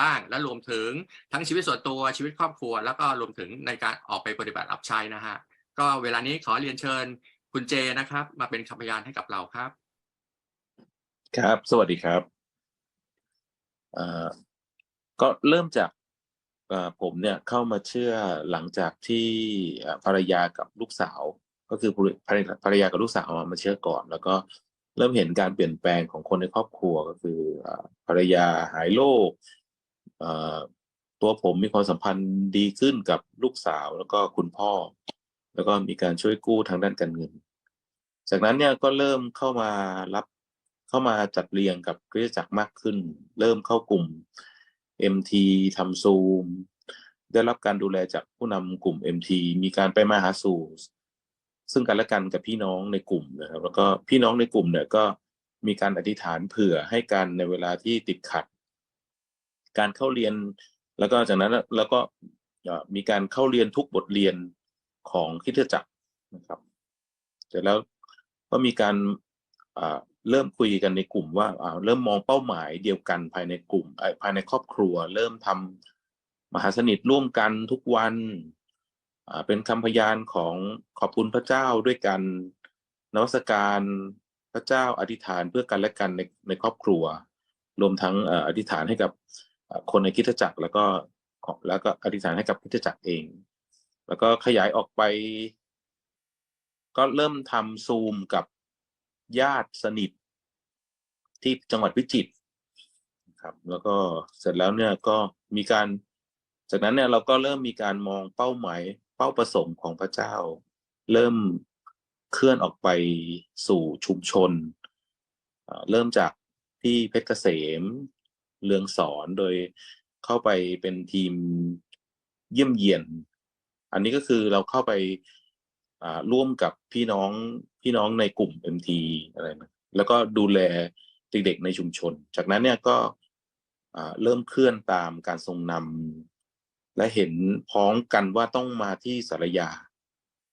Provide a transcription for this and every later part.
บ้าง และรวมถึงทั้งชีวิตส่วนตัวชีวิตครอบครัว แล้วก็รวมถึงในการออกไปปฏิบัติรับใช้นะฮะก็เวลานี้ขอเรียนเชิญคุณเจนะครับ มาเป็นคำพยานให้กับเราครับ ครับ สวัสดีครับเอ่อก็เริ่มจากผมเนี่ยเข้ามาเชื่อหลังจากที่ภรรยากับลูกสาว ก็คือภรรยาภรรยากับลูกสาวมาเชื่อก่อน แล้วก็เริ่มเห็นการเปลี่ยนแปลงของคนในครอบครัวก็คือภรรยาหายโรค ตัวผมมีความสัมพันธ์ดีขึ้นกับลูกสาวแล้วก็คุณพ่อ แล้วก็มีการช่วยกู้ทางด้านการเงิน จากนั้นเนี่ยก็เริ่มเข้ามารับเข้ามาจัดเรียงกับคริสตจักรมากขึ้น เริ่มเข้ากลุ่ม MT ทำซูม ได้รับการดูแลจากผู้นำกลุ่ม MT มีการไปมาหาสู่ซึ่งกันและกันกับพี่น้องในกลุ่มนะครับ แล้วก็พี่น้องในกลุ่มเนี่ยก็มีการอธิษฐานเผื่อให้กันในเวลาที่ติดขัด การเข้าเรียน แล้วก็จากนั้นแล้วก็มีการเข้าเรียนทุกบทเรียนของคริสตจักรนะครับเสร็จแล้วก็มีการเริ่มคุยกันในกลุ่มว่าเริ่มมองเป้าหมายเดียวกันภายในกลุ่มภายในครอบครัว เริ่มทำมหาสนิทร่วมกันทุกวันเป็นคำพยานของขอบคุณพระเจ้าด้วยกันนวัสการพระเจ้าอธิษฐานเพื่อกันและกันในในครอบครัว รวมทั้งอธิษฐานให้กับ คนในคริสตจักรแล้วก็แล้วก็อธิษฐานให้กับคริสตจักรเอง แล้วก็ขยายออกไป ก็เริ่มทำซูมกับญาติสนิท ที่จังหวัดพิจิตรครับ แล้วก็เสร็จแล้วเนี่ยก็มีการ จากนั้นเนี่ยเราก็เริ่มมีการมองเป้าหมาย เป้าประสงค์ของพระเจ้า เริ่มเคลื่อนออกไปสู่ชุมชน เริ่มจากที่เพชรเกษม เรืองสอนโดยเข้าไปเป็นทีมเยี่ยมเยียน อันนี้ก็คือเราเข้าไปร่วมกับพี่น้องพี่น้องในกลุ่ม MT อะไรนะแล้วก็ดูแลเด็กๆในชุมชน จากนั้นเนี่ยก็เริ่มเคลื่อนตามการทรงนำและเห็นพ้องกันว่าต้องมาที่สารยา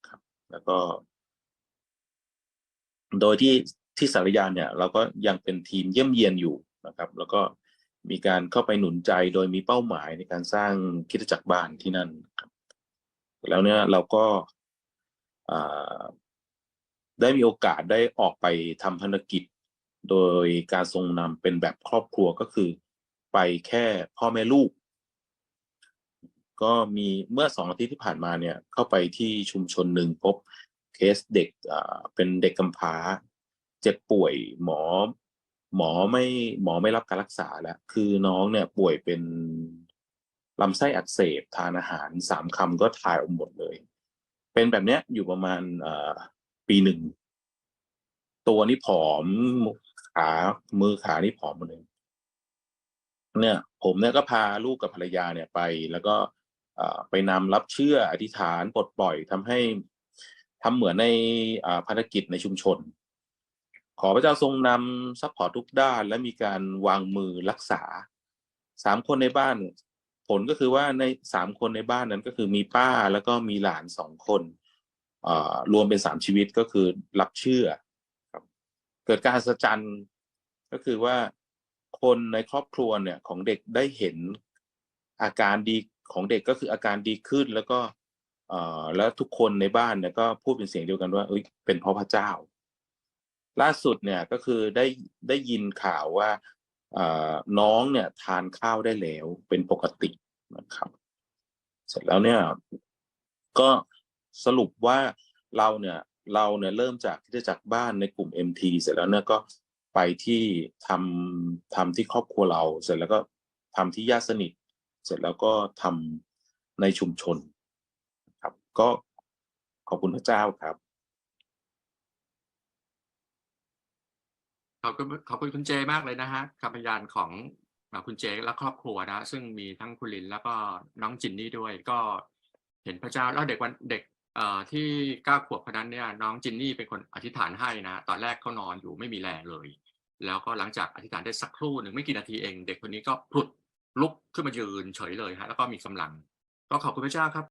ครับ แล้วก็ โดยที่ที่สารยาเนี่ย เราก็ยังเป็นทีมเยี่ยมเยียนอยู่นะครับ แล้วก็ มีการเข้าไปหนุนใจโดยมีเป้าหมายในการสร้างคิดจักรบ้านที่นั่นครับ แล้วเนี่ยเราก็ได้มีโอกาสได้ออกไปทำภารกิจ โดยการทรงนำเป็นแบบครอบครัวก็คือไปแค่พ่อแม่ลูก ก็มีเมื่อสองอาทิตย์ที่ผ่านมาเนี่ยเข้าไปที่ชุมชนหนึ่งพบเคสเด็กอ่าเป็นเด็กกำพร้า เจ็บป่วยหมอ หมอไม่หมอไม่รับการรักษาแล้วคือน้องเนี่ยป่วยเป็นลำไส้อักเสบทานอาหารสามคำก็ถ่ายออกหมดเลย เป็นแบบเนี้ยอยู่ประมาณปีหนึ่ง ตัวนี่ผอมขามือขานี่ผอมหมดเลยเนี่ย ผมเนี่ยก็พาลูกกับภรรยาเนี่ยไป แล้วก็ไปนำรับเชื่ออธิษฐานปลดปล่อยทำให้ทำเหมือนในภารกิจในชุมชน ขอพระเจ้าทรงนำซัพพอร์ตทุกด้าน และมีการวางมือรักษาสามคนในบ้าน ผลก็คือว่าในสามคนในบ้านนั้นก็คือมีป้าแล้วก็มีหลานสองคนรวมเป็นสามชีวิตก็คือรับเชื่อครับเกิดการอัศจรรย์ก็คือว่าคนในครอบครัวเนี่ยของเด็กได้เห็นอาการดีของเด็กก็คืออาการดีขึ้นแล้วก็แล้วทุกคนในบ้านเนี่ยก็พูดเป็นเสียงเดียวกันว่าเอ้ยเป็นเพราะพระเจ้า ล่าสุดเนี่ยก็คือได้ได้ยินข่าวว่าอ่อน้องเนี่ยทานข้าวได้แล้วเป็นปกตินะครับ เสร็จแล้วเนี่ยก็สรุปว่าเราเนี่ยเราเนี่ยเริ่มจากที่จะจากบ้านในกลุ่ม MT เสร็จแล้วเนี่ยก็ไปที่ทำทำที่ครอบครัวเรา เสร็จแล้วก็ทำที่ญาติสนิท เสร็จแล้วก็ทำในชุมชนครับ ก็ขอบคุณพระเจ้าครับ ขอบคุณขอบคุณคุณเจมากเลยนะฮะคำพยานของคุณเจและครอบครัวนะ ซึ่งมีทั้งคุณลินแล้วก็น้องจินนี่ด้วย ก็เห็นพระเจ้าแล้วเด็กวันเด็กที่เก้าขวบคนนั้นเนี่ยน้องจินนี่เป็นคนอธิษฐานให้นะ ตอนแรกเขานอนอยู่ไม่มีแรงเลย แล้วก็หลังจากอธิษฐานได้สักครู่หนึ่งไม่กี่นาทีเอง เด็กคนนี้ก็พลุดลุกขึ้นมายืนเฉยเลยฮะแล้วก็มีกำลัง ก็ขอบคุณพระเจ้าครับ